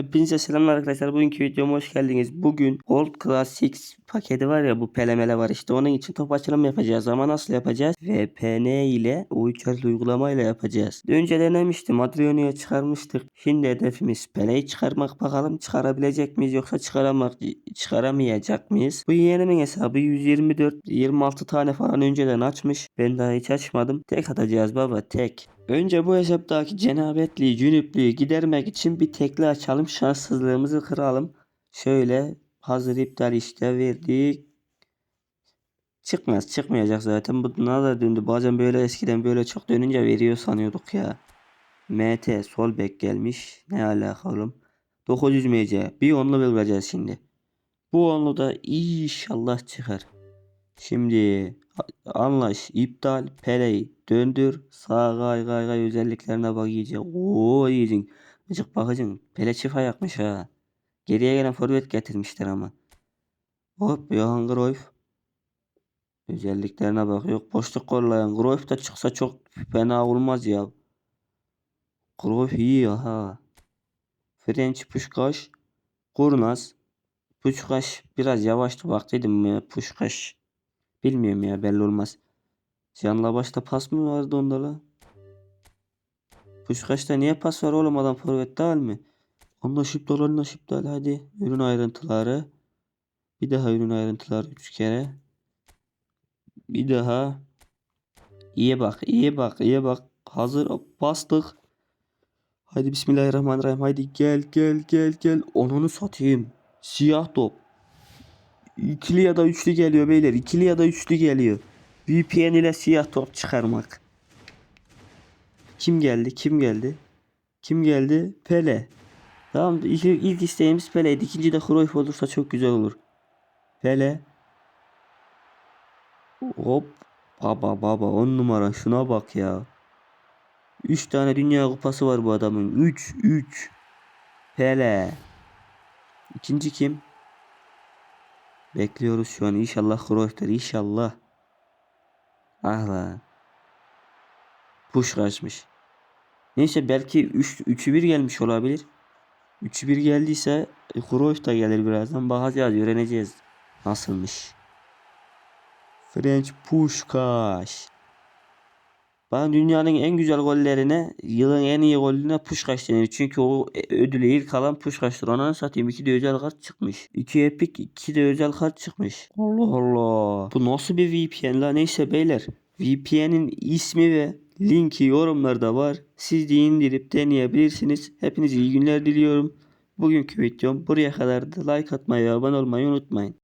Hepinize selamlar arkadaşlar. Bugünkü videoma hoş geldiniz. Bugün Gold Classics paketi var ya bu pelemele var işte. Onun için top açılım yapacağız. Ama nasıl yapacağız? VPN ile U3 uygulamayla yapacağız. Önce denemiştim. Adreno'ya çıkarmıştık. Şimdi hedefimiz Pele'yi çıkarmak. Bakalım çıkarabilecek miyiz yoksa çıkaramak çıkaramayacak mıyız? Bu yeğenimin hesabı 124 26 tane falan önceden açmış. Ben daha hiç açmadım. Tek atacağız baba tek. Önce bu hesaptaki cenabetliği, cünüplüğü gidermek için bir tekli açalım. Şanssızlığımızı kıralım. Şöyle hazır iptal işte verdik. Çıkmaz çıkmayacak zaten. Bu ne kadar döndü. Bazen böyle eskiden böyle çok dönünce veriyor sanıyorduk ya. MT sol bek gelmiş. Ne alaka oğlum. 900 MC. Bir onlu bulacağız şimdi. Bu onlu da inşallah çıkar. Şimdi anlaş, iptal, play, döndür, sağ gay gay gay özelliklerine bak iyice. Oo iyice. Gıcık bakıcın. Pele çift ayakmış ha. Geriye gelen forvet getirmişler ama. Hop Johan Cruyff. Özelliklerine bak. Yok boşluk kollayan. Cruyff da çıksa çok fena olmaz ya. Cruyff iyi ha. French Puşkaş. Kurnaz. Puşkaş biraz yavaştı bak dedim ya Puşkaş. Bilmiyorum ya belli olmaz. Canla başta pas mı vardı onda la? Puşkaş'ta niye pas var oğlum adam forvet değil mi? Anlaş iptal anlaş iptal hadi. Ürün ayrıntıları. Bir daha ürün ayrıntıları 3 kere. Bir daha. İyi bak iyi bak iyi bak. Hazır bastık. Hadi bismillahirrahmanirrahim. Haydi gel gel gel gel. Onunu satayım. Siyah top. İkili ya da üçlü geliyor beyler. İkili ya da üçlü geliyor. VPN ile siyah top çıkarmak. Kim geldi? Kim geldi? Kim geldi? Pele. Tamam ilk, ilk isteğimiz Pele'ydi. İkinci de Cruyff olursa çok güzel olur. Pele. Hop. Baba baba on numara şuna bak ya. 3 tane dünya kupası var bu adamın. 3 3. Pele. İkinci kim? Bekliyoruz şu an. İnşallah Cruyff'tir. İnşallah. Ah lan. Push kaçmış. Neyse belki 3 3'ü 1 gelmiş olabilir. 3'ü 1 geldiyse e, Cruyff da gelir birazdan. Bakacağız, öğreneceğiz. Nasılmış. French Pushkaş. Ben dünyanın en güzel gollerine, yılın en iyi golüne Pushkaş denir. Çünkü o ödülü ilk alan Pushkaş'tır. Ona satayım. İki de özel kart çıkmış. İki epic, iki de özel kart çıkmış. Allah Allah. Bu nasıl bir VPN la? Neyse beyler. VPN'in ismi ve linki yorumlarda var. Siz de indirip deneyebilirsiniz. Hepinize iyi günler diliyorum. Bugünkü videom buraya kadardı. Like atmayı ve abone olmayı unutmayın.